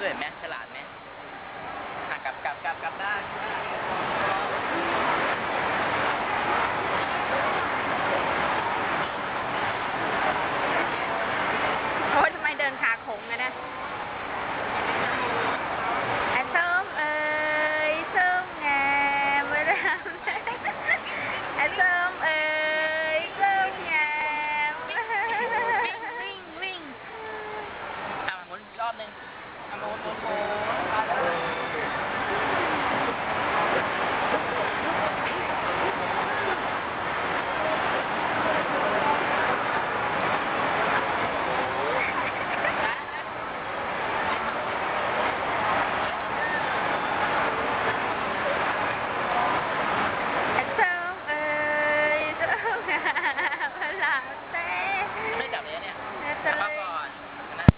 ด้วยเห็นไหมฉลาดไหมอะกลับกลับกลับกลับได้านโอ้ยทำไมเดินขาโค้งอะนะไอ้ส้มเอ้ยส้มงามมาดามไอ้ส้มเอ้ยส้มงามวิ่งวิ่งอะหมุนอีกรอบหนึง อ่